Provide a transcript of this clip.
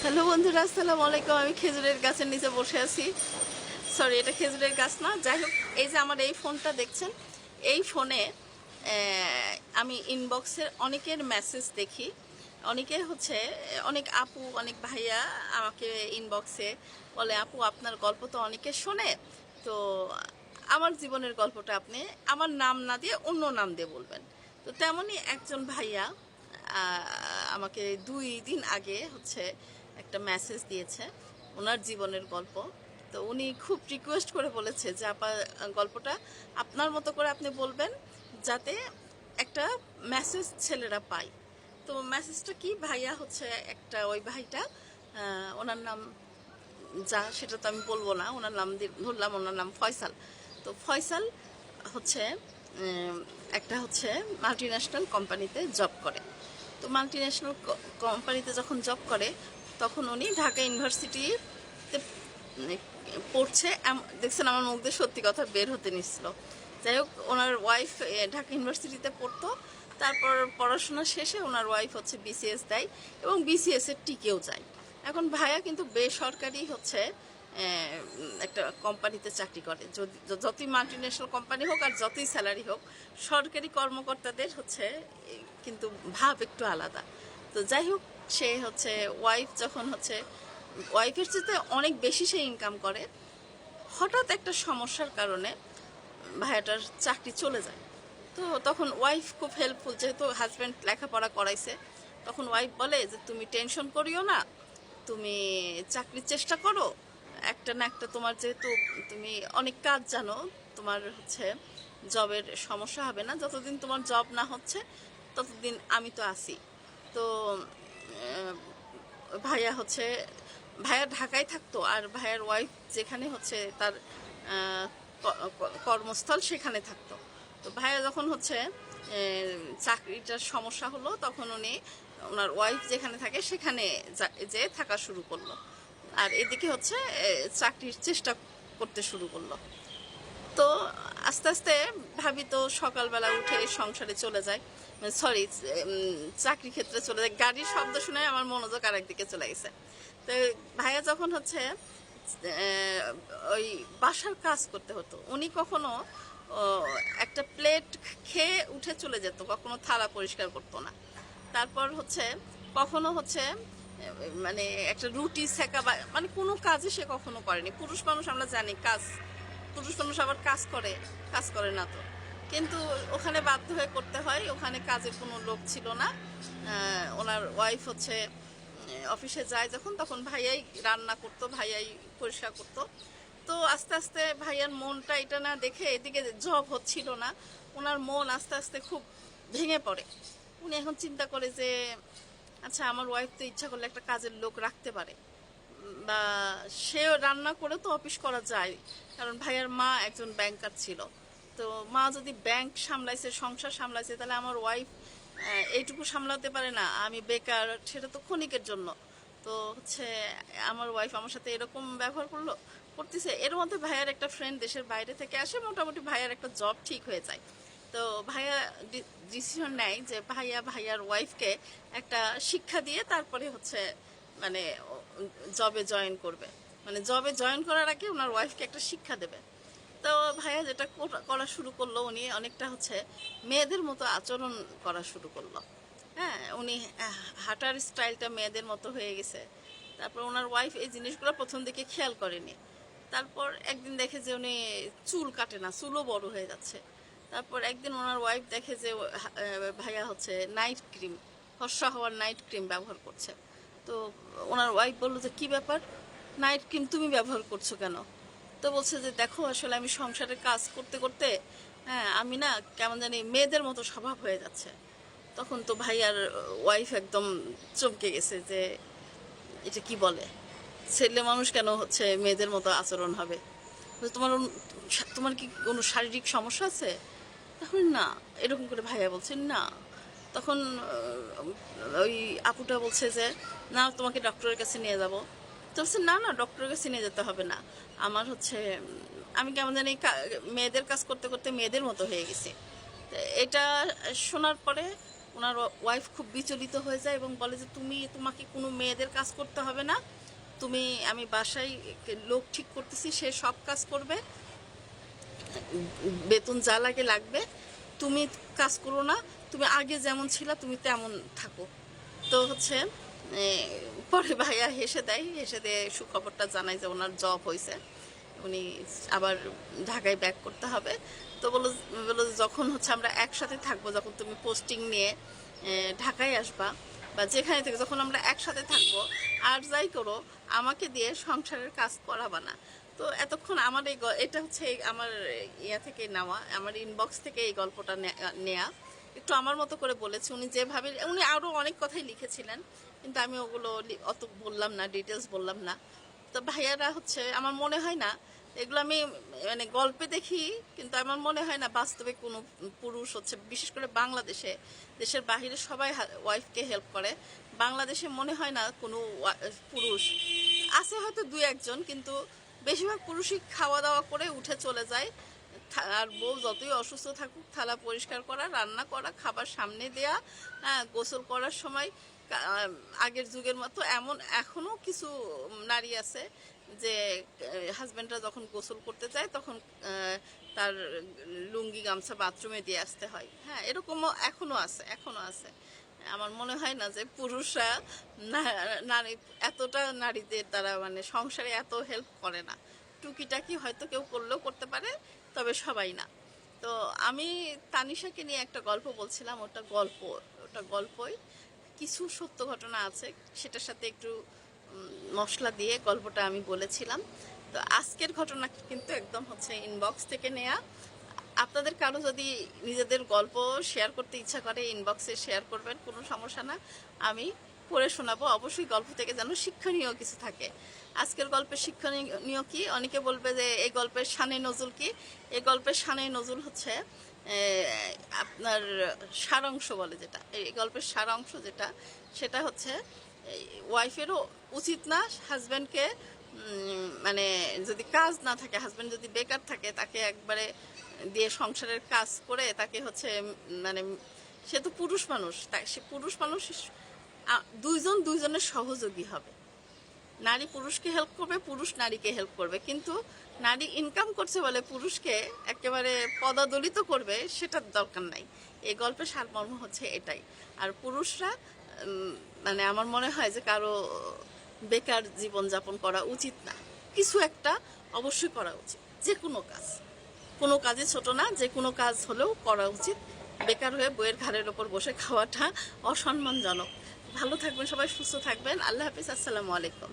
Hello বন্ধুরা, আসসালামু আলাইকুম। আমি খেজুরের গাছের নিচে বসে আছি। সরি এটা খেজুরের গাছ না। যাই হোক, এই যে আমার এই ফোনটা দেখছেন, এই ফোনে আমি ইনবক্সের অনেকের মেসেজ দেখি। অনেকে হচ্ছে, অনেক আপু, অনেক ভাইয়া আমাকে ইনবক্সে বলে, আপু, আপনার গল্প তো অনেকে শোনে। তো আমার জীবনের গল্পটা আপনি আমার নাম না দিয়ে অন্য নাম দিয়ে বলবেন। তো তেমনই একজন ভাইয়া আমাকে দুই দিন আগে হচ্ছে একটা মেসেজ দিয়েছে, ওনার জীবনের গল্প। তো উনি খুব রিকোয়েস্ট করে বলেছে যে, আপা, গল্পটা আপনার মতো করে আপনি বলবেন যাতে একটা মেসেজ ছেলেরা পায়। তো মেসেজটা কি? ভাইয়া হচ্ছে একটা, ওই ভাইটা ওনার নাম যা, সেটা তো আমি বলব না, ওনার নাম ধরলাম ওনার নাম ফয়সাল। তো ফয়সাল হচ্ছে একটা হচ্ছে মাল্টি ন্যাশনাল কোম্পানিতে জব করে। তো মাল্টি ন্যাশনাল কোম্পানিতে যখন জব করে তখন উনি ঢাকা ইউনিভার্সিটিতে পড়ছে। দেখছেন আমার মুখ দিয়ে সত্যি কথা বের হতে নিচ্ছিল। যাই হোক, ওনার ওয়াইফ ঢাকা ইউনিভার্সিটিতে পড়তো। তারপর পড়াশোনা শেষে ওনার ওয়াইফ হচ্ছে বিসিএস দেয় এবং বিসিএস এর টিকেও যায়। এখন ভাইয়া কিন্তু বেসরকারি হচ্ছে একটা কোম্পানিতে চাকরি করে। যদি, যতই মাল্টি ন্যাশনাল কোম্পানি হোক আর যতই স্যালারি হোক, সরকারি কর্মকর্তাদের হচ্ছে কিন্তু ভাব একটু আলাদা। তো যাই হোক সে হচ্ছে ওয়াইফ যখন হচ্ছে ওয়াইফের চেয়ে অনেক বেশি সে ইনকাম করে, হঠাৎ একটা সমস্যার কারণে ভাইয়াটার চাকরি চলে যায়। তো তখন ওয়াইফ খুব হেল্পফুল যেহেতু হাজব্যান্ড লেখাপড়া করাইছে, তখন ওয়াইফ বলে যে, তুমি টেনশন করিও না, তুমি চাকরির চেষ্টা করো, একটা না একটা তোমার যেহেতু তুমি অনেক কাজ জানো, তোমার হচ্ছে জবের সমস্যা হবে না, যতদিন তোমার জব না হচ্ছে, ততদিন আমি তো আছি। তো ভাইয়া হচ্ছে, ভাইয়া ঢাকায় থাকতো আর ভাইয়ার ওয়াইফ যেখানে হচ্ছে তার কর্মস্থল সেখানে থাকতো। তো ভাইয়া যখন হচ্ছে চাকরিটার সমস্যা হলো, তখন উনি ওনার ওয়াইফ যেখানে থাকে সেখানে যা- থাকা শুরু করল। আর এদিকে হচ্ছে চাকরির চেষ্টা করতে শুরু করল। তো আস্তে আস্তে ভাবি তো সকালবেলা উঠে সংসারে চলে যায়। সরি চাকরি ক্ষেত্রে চলে যায়। গাড়ির শব্দ শুনে আমার মনোযোগ আরেক দিকে চলে গেছে। তো ভাইয়া যখন হচ্ছে ওই বাসার কাজ করতে হতো, উনি কখনো একটা প্লেট খেয়ে উঠে চলে যেত, কখনো থালা পরিষ্কার করতো না। তারপর হচ্ছে, কখনো হচ্ছে মানে একটা রুটি সেকা বা মানে কোনো কাজে সে কখনো করেনি। পুরুষ মানুষ আমরা জানি, কাজ, পুরুষ মানুষ আবার কাজ করে কাজ করে না তো। কিন্তু ওখানে বাধ্য হয়ে করতে হয়। ওখানে কাজের কোনো লোক ছিল না। ওনার ওয়াইফ হচ্ছে অফিসে যায় যখন, তখন ভাইয়াই রান্না করতো, ভাইয়াই পরিষ্কার করতো। তো আস্তে আস্তে ভাইয়ার মনটা এটা না দেখে এদিকে জব হচ্ছিল না। ওনার মন আস্তে আস্তে খুব ভেঙে পড়ে। উনি এখন চিন্তা করে যে আচ্ছা আমার ওয়াইফ তো ইচ্ছা করলে একটা কাজের লোক রাখতে পারে। বা সেও রান্না করে তো অফিস করা যায়। কারণ ভাইয়ার মা একজন ব্যাংকার ছিল। তো মা যদি ব্যাংক সামলাইছে, সংসার সামলাইছে, তাহলে আমার ওয়াইফ এইটুকু সামলাতে পারে না। আমি বেকার, সেটা তো ক্ষণিকের জন্য। তো হচ্ছে, আমার ওয়াইফ আমার সাথে এরকম ব্যবহার করল, করতেছে। এর মধ্যে ভাইয়ার একটা ফ্রেন্ড দেশের বাইরে থেকে আসে, মোটামুটি ভাইয়ার একটা জব ঠিক হয়ে যায়। তো ভাইয়া ডিসিশন নেয় যে ভাইয়া, ভাইয়ার ওয়াইফকে একটা শিক্ষা দিয়ে তারপরে হচ্ছে মানে জবে জয়েন করবে। মানে জবে জয়েন করার আগে ওনার ওয়াইফকে একটা শিক্ষা দেবে। তো ভাইয়া যেটা করা- শুরু করল উনি অনেকটা হচ্ছে মেয়েদের মতো আচরণ করা শুরু করল। হ্যাঁ উনি হাঁটার স্টাইলটা মেয়েদের মতো হয়ে গেছে। তারপর ওনার ওয়াইফ এই জিনিসগুলো প্রথম দিকে খেয়াল করেনি। তারপর একদিন দেখে যে উনি চুল কাটে না, চুলও বড় হয়ে যাচ্ছে। তারপর একদিন ওনার ওয়াইফ দেখে যে ভাইয়া হচ্ছে নাইট ক্রিম ফর্সা হওয়ার নাইট ক্রিম ব্যবহার করছে। তো ওনার ওয়াইফ বলল যে, কি ব্যাপার? নাইট ক্রিম তুমি ব্যবহার করছ কেন? তো বলছে যে, দেখো, আসলে আমি সংসারের কাজ করতে করতে হ্যাঁ আমি না কেমন জানি মেয়েদের মতো স্বভাব হয়ে যাচ্ছে। তখন তো ভাই আর ওয়াইফ একদম চমকে গেছে যে, এটা কি বলে? ছেলে মানুষ কেন হচ্ছে মেয়েদের মতো আচরণ হবে? তোমার তোমার কি কোনো শারীরিক সমস্যা আছে? তখন না, এরকম করে ভাইয়া বলছেন না। তখন ওই আপুটা বলছে যে, না, তোমাকে ডক্টরের কাছে নিয়ে যাব। তো না না ডক্টরের কাছে নিয়ে যেতে হবে না। আমার হচ্ছে, আমি কেমন জানি মেয়েদের কাজ করতে করতে মেয়েদের মতো হয়ে গেছি। এটা শোনার পরে ওনার ওয়াইফ খুব বিচলিত হয়ে যায় এবং বলে যে, তুমি, তোমাকে কোনো মেয়েদের কাজ করতে হবে না। তুমি, আমি বাসায় লোক ঠিক করতেছি, সে সব কাজ করবে। বেতন যা লাগে লাগবে। তুমি কাজ করো না। তুমি আগে যেমন ছিলা, তুমি তেমন থাকো। তো হচ্ছে পরে ভাইয়া হেসে দেয়, হেসে দিয়ে সুখবরটা জানায় যে ওনার জব হয়েছে উনি আবার ঢাকায় ব্যাক করতে হবে। তো বলো বলো যখন হচ্ছে আমরা একসাথে থাকব, যখন তুমি পোস্টিং নিয়ে ঢাকায় আসবা, বা যেখানে থেকে যখন আমরা একসাথে থাকব, আর যাই করো, আমাকে দিয়ে সংসারের কাজ করাবা না। তো এতক্ষণ আমার এই এটা হচ্ছে আমার ইয়া থেকে নেওয়া, আমার ইনবক্স থেকে এই গল্পটা নেয়া। একটু আমার মতো করে বলেছি। উনি যেভাবে, উনি আরও অনেক কথাই লিখেছিলেন। কিন্তু আমি ওগুলো অত বললাম না ডিটেলস বললাম না। তো ভাইয়ারা হচ্ছে, আমার মনে হয় না, এগুলো আমি মানে গল্পে দেখি, কিন্তু আমার মনে হয় না বাস্তবে কোনো পুরুষ হচ্ছে, বিশেষ করে বাংলাদেশে, দেশের বাহিরে সবাই ওয়াইফকে হেল্প করে। বাংলাদেশে মনে হয় না কোনো পুরুষ। আছে হয়তো দু একজন, কিন্তু বেশিরভাগ পুরুষই খাওয়া দাওয়া করে উঠে চলে যায়। আর বউ যতই অসুস্থ থাকুক, থালা পরিষ্কার করা, রান্না করা, খাবার সামনে দেয়া হ্যাঁ গোসল করার সময় আগের যুগের মতো এমন এখনও কিছু নারী আছে যে হাজব্যান্ডরা যখন গোসল করতে যায় তখন তার লুঙ্গি, গামছা বাথরুমে দিয়ে আসতে হয়। হ্যাঁ এরকমও এখনও আছে এখনও আছে। আমার মনে হয় না যে পুরুষরা নারী, এতটা নারীদের দ্বারা মানে সংসারে এত হেল্প করে না। টুকিটাকি হয়তো কেউ করলেও করতে পারে, তবে সবাই না। তো আমি তানিশাকে নিয়ে একটা গল্প বলছিলাম, ওটা গল্প, ওটা গল্পই। কিছু সত্য ঘটনা আছে, সেটার সাথে একটু মশলা দিয়ে গল্পটা আমি বলেছিলাম। তো আজকের ঘটনা কিন্তু একদম হচ্ছে ইনবক্স থেকে নেয়া। আপনাদের কারও যদি নিজেদের গল্প শেয়ার করতে ইচ্ছা করে ইনবক্সে শেয়ার করবেন, কোনো সমস্যা না। আমি পড়ে শোনাবো। অবশ্যই গল্প থেকে যেন শিক্ষণীয় কিছু থাকে। আজকের গল্পের শিক্ষণীয় কি? অনেকে বলবে যে, এই গল্পের শানে নজুল কি? এই গল্পের শানে নজুল হচ্ছে আপনার সারাংশ বলে যেটা, এই গল্পের সারাংশ যেটা, সেটা হচ্ছে ওয়াইফেরও উচিত না হাজব্যান্ডকে মানে যদি কাজ না থাকে হাজব্যান্ড যদি বেকার থাকে, তাকে একবারে দিয়ে সংসারের কাজ করে তাকে হচ্ছে মানে সে তো পুরুষ মানুষ তাই সে পুরুষ মানুষ দুইজন দুইজনের সহযোগী হবে। নারী পুরুষকে হেল্প করবে, পুরুষ নারীকে হেল্প করবে। কিন্তু নারী ইনকাম করছে বলে পুরুষকে একেবারে পদাদলিত করবে, সেটার দরকার নাই। এই গল্পের সারমর্ম হচ্ছে এটাই। আর পুরুষরা মানে আমার মনে হয় যে কারও বেকার জীবন যাপন করা উচিত না। কিছু একটা অবশ্যই করা উচিত, যে কোনো কাজ। কোনো কাজে ছোট না, যে কোনো কাজ হলেও করা উচিত। বেকার হয়ে বইয়ের ঘাড়ের ওপর বসে খাওয়াটা অসম্মানজনক। ভালো থাকবেন সবাই, সুস্থ থাকবেন। আল্লাহ হাফিজ, আসসালামু আলাইকুম।